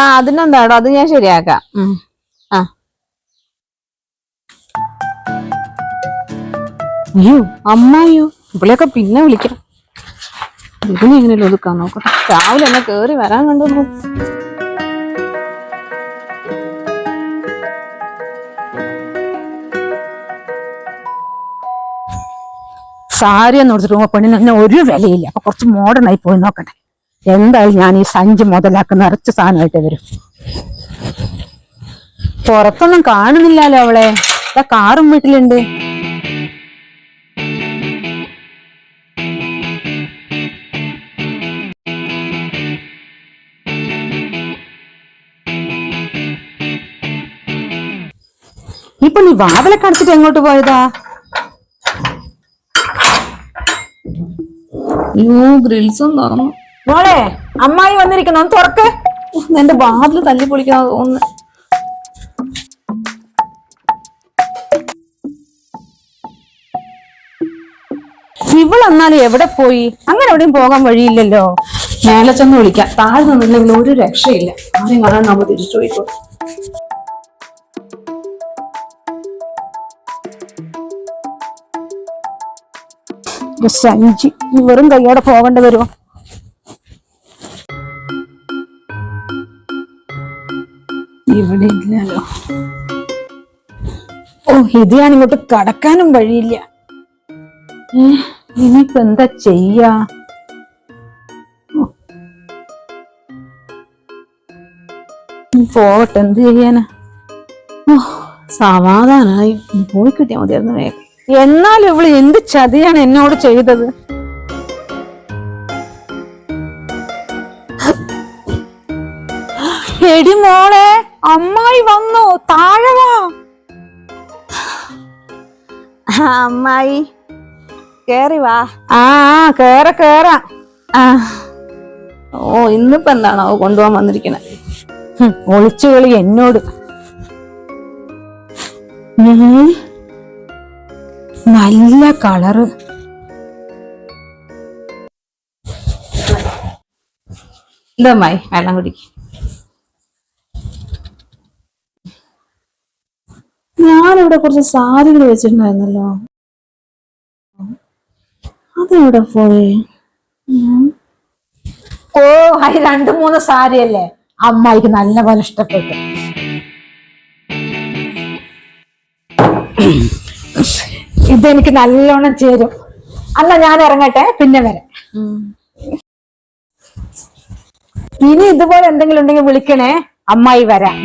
ആ അതിനെന്താടോ? അത് ഞാൻ ശരിയാക്കാം. ആ. അയ്യോ അമ്മായോ ഇവിടെയൊക്കെ പിന്നെ വിളിക്കാം ഇതിനെ എങ്ങനെയല്ലോ ഒതുക്കാൻ നോക്കട്ടെ. രാവിലെ എന്നെ കേറി വരാൻ കണ്ടു സാരി എന്ന് കൊടുത്തിട്ട് പെണ്ണിന് ഒരു വിലയില്ല. അപ്പൊ കുറച്ച് മോഡേൺ ആയി പോയി നോക്കട്ടെ. എന്തായാലും ഞാൻ ഈ സഞ്ചി മുതലാക്കി നിറച്ച് സാധനമായിട്ട് വരും. പുറത്തൊന്നും കാണുന്നില്ലല്ലോ അവളെ. കാറും വീട്ടിലുണ്ട്. ഇപ്പൊ നീ വാതിലൊക്കെ അടച്ചിട്ട് എങ്ങോട്ട് പോയതാ? ഗ്രിൽസും തുറന്നു മോളെ അമ്മായി വന്നിരിക്കുന്നു. ഒന്ന് തുറക്ക്. എന്റെ വാതിൽ തല്ലി പൊളിക്കാൻ ഒന്ന്. ഇവളെന്നാലും എവിടെ പോയി? അങ്ങനെ എവിടെയും പോകാൻ വഴിയില്ലല്ലോ. മേലെ ചെന്ന് വിളിക്കാം. താഴെ നിന്നില്ലെങ്കിൽ ഒരു രക്ഷയില്ല. ആരെയും കാണാൻ നമ്മൾ തിരിച്ചു പോയിക്കോ. സഞ്ചി വെറും കൈയോടെ പോകേണ്ടി വരുമോ ഇവിടെ ഇല്ലല്ലോ ഓ ഇത് ഞാൻ ഇങ്ങോട്ട് കടക്കാനും വഴിയില്ല. ഇനിയിപ്പോ എന്താ ചെയ്യാ? പോവട്ടെ എന്ത് ചെയ്യാനാ? ഓ, സമാധാനായി. പോയി കിട്ടിയാൽ മതിയായിരുന്നു വേഗം. എന്നാലും ഇവൾ എന്ത് ചതിയാണ് എന്നോട് ചെയ്തത്? എടി മോളെ അമ്മായി വന്നു താഴെ വാ. അമ്മായി. കേറി വാ. ആ കേറ കേറ. ആ. ഓ ഇന്നിപ്പോ എന്താണോ കൊണ്ടുപോകാൻ വന്നിരിക്കണേ? ഒളിച്ചു കളി എന്നോട്. നല്ല കളറ്. ഇതമ്മായി വെള്ളം കുടിക്ക്. ഞാനിവിടെ കുറച്ച് സാരികൾ വെച്ചിട്ടുണ്ടായിരുന്നല്ലോ. അതെവിടെ പോയി? ഓ അത് രണ്ടു മൂന്ന് സാരിയല്ലേ? അമ്മായിക്ക് നല്ല പോലെ ഇഷ്ടപ്പെട്ടു. ഇതെനിക്ക് നല്ലോണം ചേരും. അല്ല ഞാൻ ഇറങ്ങട്ടെ പിന്നെ വരാം. ഇനി ഇതുപോലെ എന്തെങ്കിലും ഉണ്ടെങ്കിൽ വിളിക്കണേ. അമ്മായി വരാം.